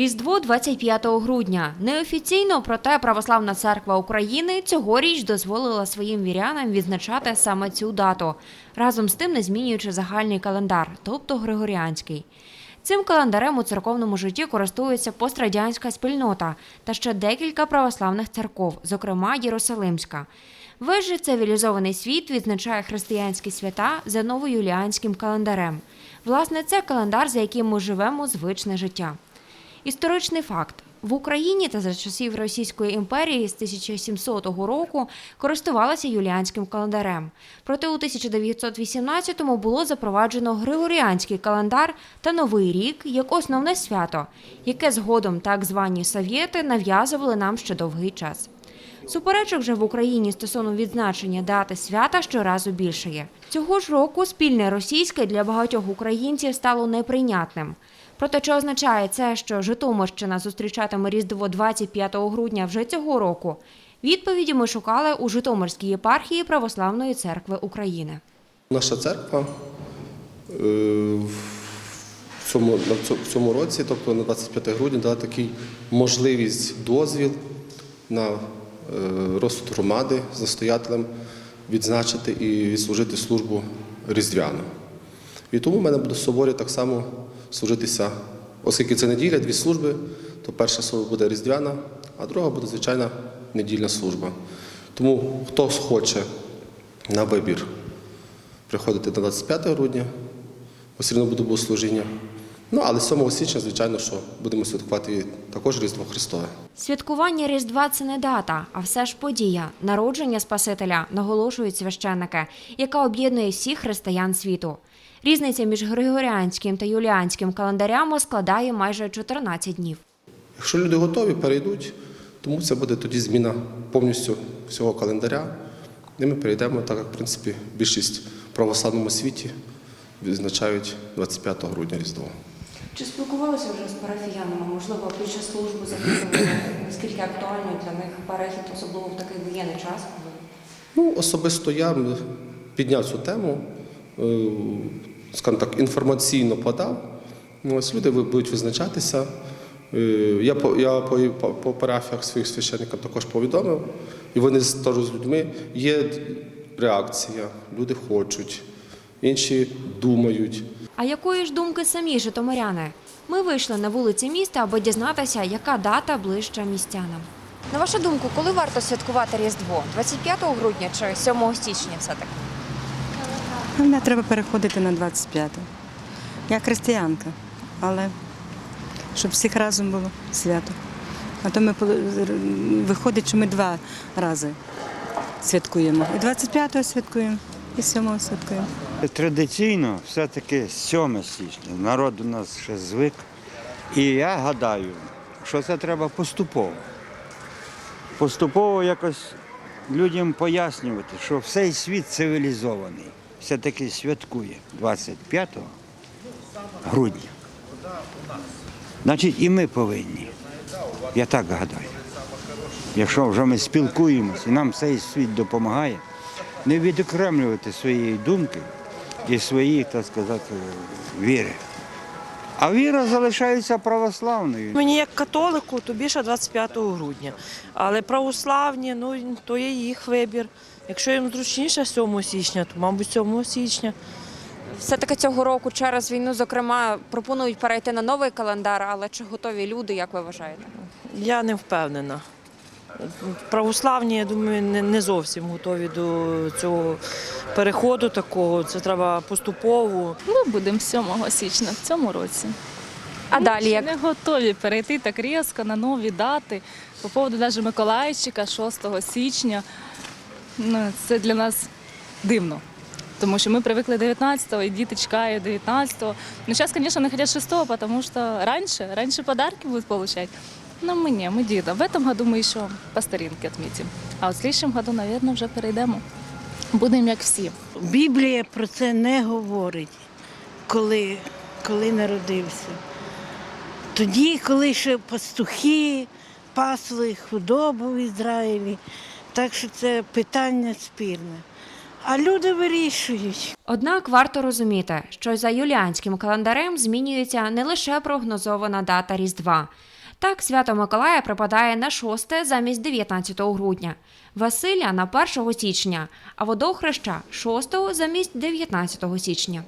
Різдво 25 грудня. Неофіційно, проте Православна церква України цьогоріч дозволила своїм вірянам відзначати саме цю дату, разом з тим не змінюючи загальний календар, тобто Григоріанський. Цим календарем у церковному житті користується пострадянська спільнота та ще декілька православних церков, зокрема Єрусалимська. Весь же цивілізований світ відзначає християнські свята за новоюліанським календарем. Власне, це календар, за яким ми живемо звичне життя. Історичний факт. В Україні та за часів Російської імперії з 1700 року користувалися юліанським календарем. Проте у 1918-му було запроваджено Григоріанський календар та Новий рік як основне свято, яке згодом так звані совєти нав'язували нам ще довгий час. Суперечок же в Україні стосовно відзначення дати свята щоразу більшає. Цього ж року спільне російське для багатьох українців стало неприйнятним. Проте чи означає це, що Житомирщина зустрічатиме Різдво 25 грудня вже цього року? Відповіді ми шукали у Житомирській єпархії Православної церкви України. Наша церква е, в цьому, в цьому році, тобто на 25 грудня, дала такий можливість дозвіл на е, розсуд громади з настоятелем відзначити і відслужити службу різдвяну. І тому в мене буде соборі так само служитися, оскільки це неділя, дві служби, то перша служба буде різдвяна, а друга буде звичайна недільна служба. Тому хто хоче на вибір приходити на 25 грудня, все одно буде богослужіння. Ну, але 7 січня, звичайно, що будемо святкувати також Різдво Христове. Святкування Різдва це не дата, а все ж подія, народження Спасителя, наголошують священники, яка об'єднує всіх християн світу. Різниця між Григоріанським та Юліанським календарями складає майже 14 днів. Якщо люди готові, перейдуть, тому це буде тоді зміна повністю всього календаря. І ми перейдемо, так як, в принципі, більшість в православному світі відзначають 25 грудня Різдво. Чи спілкувалися вже з парафіянами? Можливо, під час служби запитували, наскільки актуальний для них перехід, особливо в такий воєнний час, Ну, особисто я підняв цю тему, е, скажімо так, інформаційно подав. Ну, Ось люди будуть визначатися. Е, Я по, я по, по, по парафіях своїх священникам також повідомив, і вони з- теж з людьми. Є реакція, люди хочуть, інші думають. А якої ж думки самі житомиряни? Ми вийшли на вулиці міста, аби дізнатися, яка дата ближча містянам. На вашу думку, коли варто святкувати Різдво? 25 грудня чи 7 січня все-таки? Мене треба переходити на 25. Я християнка, але щоб всіх разом було свято. А то ми виходить, що ми два рази святкуємо. І 25-го святкуємо, і 7-го святкуємо. Традиційно все-таки 7 січня. Народ у нас ще звик. І я гадаю, що це треба поступово. Поступово якось людям пояснювати, що всей світ цивілізований. Все-таки святкує 25 грудня. Значить, і ми повинні. Я так гадаю. Якщо вже ми спілкуємося і нам цей світ допомагає, не відокремлювати своєї думки і своєї, так сказати, віри. А віра залишається православною. Мені як католику, то більше 25 грудня. Але православні, ну то є їх вибір. Якщо їм зручніше 7 січня, то мабуть 7 січня. Все-таки цього року через війну, зокрема, пропонують перейти на новий календар, але чи готові люди, як ви вважаєте? Я не впевнена. Православні, я думаю, не, зовсім готові до цього переходу такого. Це треба поступово. Ми будемо 7 січня в цьому році. А далі Ще як? не готові перейти так різко на нові дати. По поводу навіть Миколаївчика 6 січня Ну, це для нас дивно. Тому що ми привикли 19-го, і діти чекають 19-го. Ну, зараз, звісно, не хотят 6-го, тому що раніше, раніше подарки будуть получать. Но мы не, мы деда. В этом году мы еще по старинке отметим. А от в следующем году, наверное, вже перейдемо. Будемо як всі. Біблія про це не говорить, коли, коли народився. Тоді, коли ще пастухи пасли худобу в Ізраїлі, так що це питання спірне. А люди вирішують. Однак варто розуміти, що за юліанським календарем змінюється не лише прогнозована дата Різдва. Так, свято Миколая припадає на 6 замість 19 грудня, Василя на 1 січня, а водохреща 6 замість 19 січня.